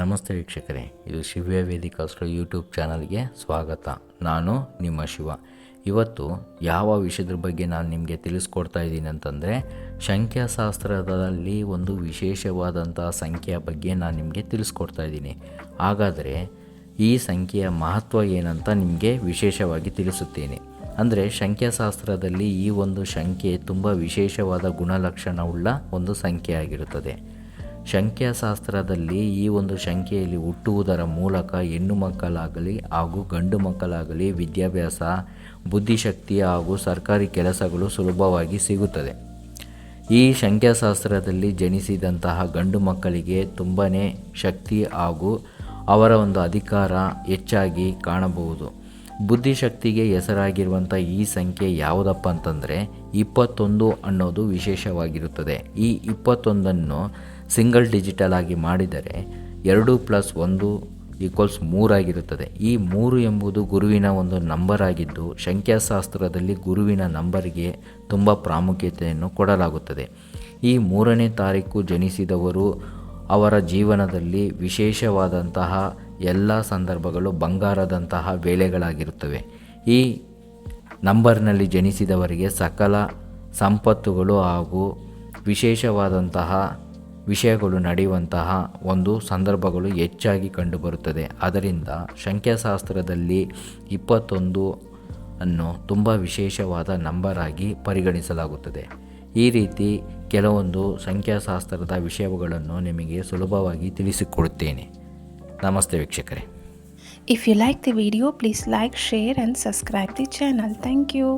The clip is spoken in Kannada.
ನಮಸ್ತೆ ವೀಕ್ಷಕರೇ, ಇದು ಶಿವ್ಯ ವೇದಿಕಾಸ್ಟ್ರ ಯೂಟ್ಯೂಬ್ ಚಾನಲ್ಗೆ ಸ್ವಾಗತ. ನಾನು ನಿಮ್ಮ ಶಿವ. ಇವತ್ತು ಯಾವ ವಿಷಯದ ಬಗ್ಗೆ ನಾನು ನಿಮಗೆ ತಿಳಿಸ್ಕೊಡ್ತಾ ಇದ್ದೀನಿ ಅಂತಂದರೆ, ಸಂಖ್ಯಾಶಾಸ್ತ್ರದಲ್ಲಿ ಒಂದು ವಿಶೇಷವಾದಂಥ ಸಂಖ್ಯೆಯ ಬಗ್ಗೆ ನಾನು ನಿಮಗೆ ತಿಳಿಸ್ಕೊಡ್ತಾ ಇದ್ದೀನಿ. ಹಾಗಾದರೆ ಈ ಸಂಖ್ಯೆಯ ಮಹತ್ವ ಏನಂತ ನಿಮಗೆ ವಿಶೇಷವಾಗಿ ತಿಳಿಸುತ್ತೇನೆ. ಅಂದರೆ ಸಂಖ್ಯಾಶಾಸ್ತ್ರದಲ್ಲಿ ಈ ಒಂದು ಸಂಖ್ಯೆ ತುಂಬ ವಿಶೇಷವಾದ ಗುಣಲಕ್ಷಣವುಳ್ಳ ಒಂದು ಸಂಖ್ಯೆ ಆಗಿರುತ್ತದೆ. ಸಂಖ್ಯಾಶಾಸ್ತ್ರದಲ್ಲಿ ಈ ಒಂದು ಸಂಖ್ಯೆಯಲ್ಲಿ ಹುಟ್ಟುವುದರ ಮೂಲಕ ಹೆಣ್ಣು ಮಕ್ಕಳಾಗಲಿ ಹಾಗೂ ಗಂಡು ಮಕ್ಕಳಾಗಲಿ ವಿದ್ಯಾಭ್ಯಾಸ, ಬುದ್ಧಿಶಕ್ತಿ ಹಾಗೂ ಸರ್ಕಾರಿ ಕೆಲಸಗಳು ಸುಲಭವಾಗಿ ಸಿಗುತ್ತದೆ. ಈ ಸಂಖ್ಯಾಶಾಸ್ತ್ರದಲ್ಲಿ ಜನಿಸಿದಂತಹ ಗಂಡು ಮಕ್ಕಳಿಗೆ ತುಂಬಾ ಶಕ್ತಿ ಹಾಗೂ ಅವರ ಒಂದು ಅಧಿಕಾರ ಹೆಚ್ಚಾಗಿ ಕಾಣಬಹುದು. ಬುದ್ಧಿಶಕ್ತಿಗೆ ಹೆಸರಾಗಿರುವಂಥ ಈ ಸಂಖ್ಯೆ ಯಾವುದಪ್ಪ ಅಂತಂದರೆ ಇಪ್ಪತ್ತೊಂದು ಅನ್ನೋದು ವಿಶೇಷವಾಗಿರುತ್ತದೆ. ಈ ಇಪ್ಪತ್ತೊಂದನ್ನು ಸಿಂಗಲ್ ಡಿಜಿಟಲ್ ಆಗಿ ಮಾಡಿದರೆ ಎರಡು ಪ್ಲಸ್ ಒಂದು ಈಕ್ವಲ್ಸ್ ಮೂರಾಗಿರುತ್ತದೆ ಈ ಮೂರು ಎಂಬುದು ಗುರುವಿನ ಒಂದು ನಂಬರ್ ಆಗಿದ್ದು ಸಂಖ್ಯಾಶಾಸ್ತ್ರದಲ್ಲಿ ಗುರುವಿನ ನಂಬರ್ಗೆ ತುಂಬ ಪ್ರಾಮುಖ್ಯತೆಯನ್ನು ಕೊಡಲಾಗುತ್ತದೆ. ಈ ಮೂರನೇ ತಾರೀಕು ಜನಿಸಿದವರು ಅವರ ಜೀವನದಲ್ಲಿ ವಿಶೇಷವಾದಂತಹ ಎಲ್ಲ ಸಂದರ್ಭಗಳು ಬಂಗಾರದಂತಹ ವೇಳೆಗಳಾಗಿರುತ್ತವೆ. ಈ ನಂಬರ್ನಲ್ಲಿ ಜನಿಸಿದವರಿಗೆ ಸಕಲ ಸಂಪತ್ತುಗಳು ಹಾಗೂ ವಿಶೇಷವಾದಂತಹ ವಿಷಯಗಳು ನಡೆಯುವಂತಹ ಒಂದು ಸಂದರ್ಭಗಳು ಹೆಚ್ಚಾಗಿ ಕಂಡುಬರುತ್ತದೆ ಅದರಿಂದ ಸಂಖ್ಯಾಶಾಸ್ತ್ರದಲ್ಲಿ ಇಪ್ಪತ್ತೊಂದು ಅನ್ನು ತುಂಬ ವಿಶೇಷವಾದ ನಂಬರ್ ಆಗಿ ಪರಿಗಣಿಸಲಾಗುತ್ತದೆ ಈ ರೀತಿ ಕೆಲವೊಂದು ಸಂಖ್ಯಾಶಾಸ್ತ್ರದ ವಿಷಯಗಳನ್ನು ನಿಮಗೆ ಸುಲಭವಾಗಿ ತಿಳಿಸಿಕೊಡುತ್ತೇನೆ ನಮಸ್ತೆ ವೀಕ್ಷಕರೇ if you like the video please like, share, and subscribe the channel. Thank you.